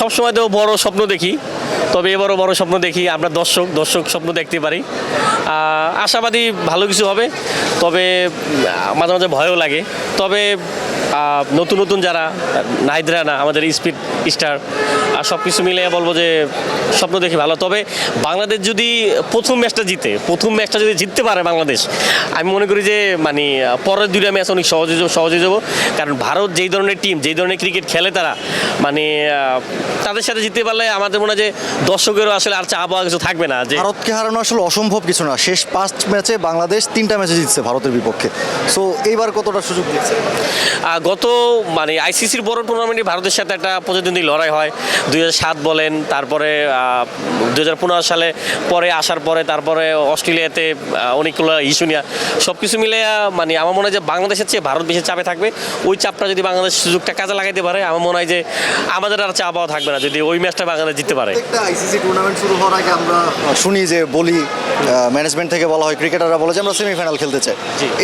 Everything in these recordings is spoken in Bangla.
সবসময় তো বড় স্বপ্ন দেখি, তবে এবারও বড় স্বপ্ন দেখি, আমরা দর্শক দর্শক স্বপ্ন দেখতে পারি। আশাবাদী ভালো কিছু হবে, তবে মাঝে মাঝে ভয়ও লাগে। তবে নতুন নতুন যারা, নাহিদ না আমাদের স্পিড স্টার সব কিছু মিলে বলব যে স্বপ্ন দেখি ভালো। তবে বাংলাদেশ যদি প্রথম ম্যাচটা জিতে প্রথম ম্যাচটা যদি জিততে পারে বাংলাদেশ আমি মনে করি যে মানে পরের দুইটা ম্যাচ অনেক সহজে সহজে যাব। কারণ ভারত যেই ধরনের টিম যেই ধরনের ক্রিকেট খেলে তারা মানে তাদের সাথে জিততে পারলে আমাদের মনে হয় যে দর্শকেরও আসলে আর চা পাওয়া কিছু থাকবে না যে ভারতকে হারানো আসলে অসম্ভব কিছু না। শেষ পাঁচ ম্যাচে বাংলাদেশ তিনটা ম্যাচে জিতছে ভারতের বিপক্ষে। সো এইবার কতটা সুযোগ দিচ্ছে গত মানে আইসিসির বড় টুর্নামেন্টে ভারতের সাথে একটা প্রতিদ্বন্দ্বী লড়াই হয়। দুই সাত বলেন তারপরে দুই হাজার পনেরো সালে পরে আসার পরে তারপরে অস্ট্রেলিয়াতে অনেকগুলো ইস্যু নিয়ে। সব কিছু মিলে মানে আমার মনে হয় যে বাংলাদেশের চেয়ে ভারত বেশি চাপে থাকবে। ওই চাপটা যদি বাংলাদেশ সুযোগটা কাজে লাগাইতে পারে আমার মনে হয় যে আমাদের আর চাপ থাকবে না যদি ওই ম্যাচটা বাংলাদেশ জিততে পারে। আইসিসি টুর্নামেন্ট শুরু হওয়ার আগে আমরা শুনি যে বলি ম্যানেজমেন্ট থেকে বলা হয় ক্রিকেটাররা বলে যে আমরা সেমিফাইনাল খেলতে চাই।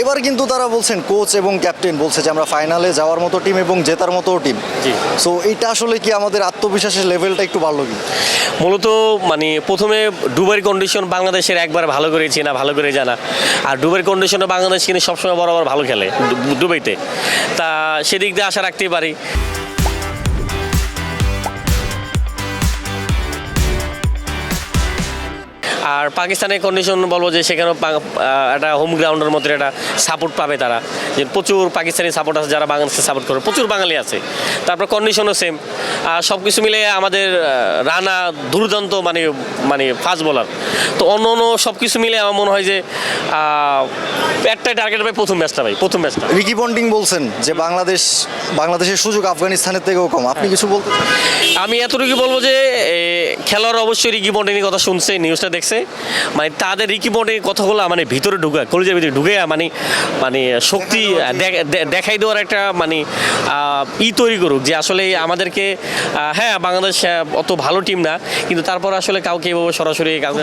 এবার কিন্তু তারা বলছেন কোচ এবং ক্যাপ্টেন বলছে যে আমরা ফাইনালে যাওয়ার মতো টিম এবং জেতার মতো টিম জি। সো এইটা আসলে কি আমাদের আত্মবিশ্বাসের লেভেলটা একটু বাড়লো কি মূলত মানে প্রথমে ডুবের কন্ডিশন বাংলাদেশের একবার ভালো করে চেনা, ভালো করে জানা। আর ডুবের কন্ডিশনে বাংলাদেশ কিন্তু সবসময় বরাবর ভালো খেলে ডুবাইতে। তা সেদিক দিয়ে আশা রাখতেই পারি। আর পাকিস্তানের কন্ডিশন বলব যে সেখানেও একটা হোম গ্রাউন্ডের মধ্যে একটা সাপোর্ট পাবে তারা। যে প্রচুর পাকিস্তানি সাপোর্ট আছে যারা বাংলাদেশকে সাপোর্ট করে। প্রচুর বাঙালি আছে। তারপর কন্ডিশনও সেম আর সব কিছু মিলে আমাদের রানা দুর্দান্ত মানে মানে ফাস্ট বোলার তো অন্য অন্য সব কিছু মিলে আমার মনে হয় যে একটাই টার্গেট ভাই প্রথম ম্যাচটা ভাই প্রথম ম্যাচটা রিকি পন্টিং বলছেন যে বাংলাদেশ বাংলাদেশের সুযোগ আফগানিস্তানের থেকেও কম। আপনি কিছু বলতে আমি এতটুকু বলব যে খেলোয়াড় অবশ্যই রিকি পন্টিংয়ের কথা শুনছে নিউজটা দেখছে। মানে তাদের রিকি পন্টিংয়ের কথাগুলো মানে ভিতরে ঢুকে কলেজের ভিতরে ঢুকে মানে মানে শক্তি দেখাই দেওয়ার একটা মানে ই তৈরি করুক যে আসলে আমাদেরকে হ্যাঁ বাংলাদেশ অত ভালো টিম না কিন্তু তারপর আসলে কাউকে এভাবে সরাসরি কাউকে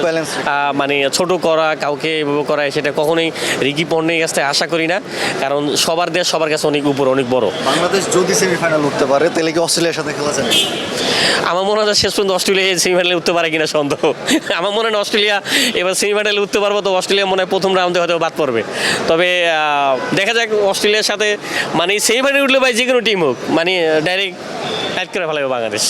মানে ছোট করা কাউকে এভাবে করা সেটা কখনোই রিকি পন্টিংয়ের কাছ থেকে আশা করি না কারণ সবার দেশ সবার কাছে অনেক উপর অনেক বড়। বাংলাদেশ যদি সেমিফাইনাল উঠতে পারে তাহলে কি অস্ট্রেলিয়ার সাথে খেলা যাবে? আমার মনে হয় শেষ পর্যন্ত অস্ট্রেলিয়া সেমিফাইনালে উঠতে পারে কিনা সন্দেহ। আমার মনে হয় না অস্ট্রেলিয়া, এবার সেমিফাইনালে উঠতে পারব তো অস্ট্রেলিয়া মনে হয় প্রথম রাউন্ডে হয়তো বাদ পড়বে। তবে দেখা যাক অস্ট্রেলিয়ার সাথে মানে সেমিফাইনালে উঠলে ভাই যে কোনো টিম হোক মানে ডাইরেক্ট অ্যাড করে ফেলাবে বাংলাদেশ।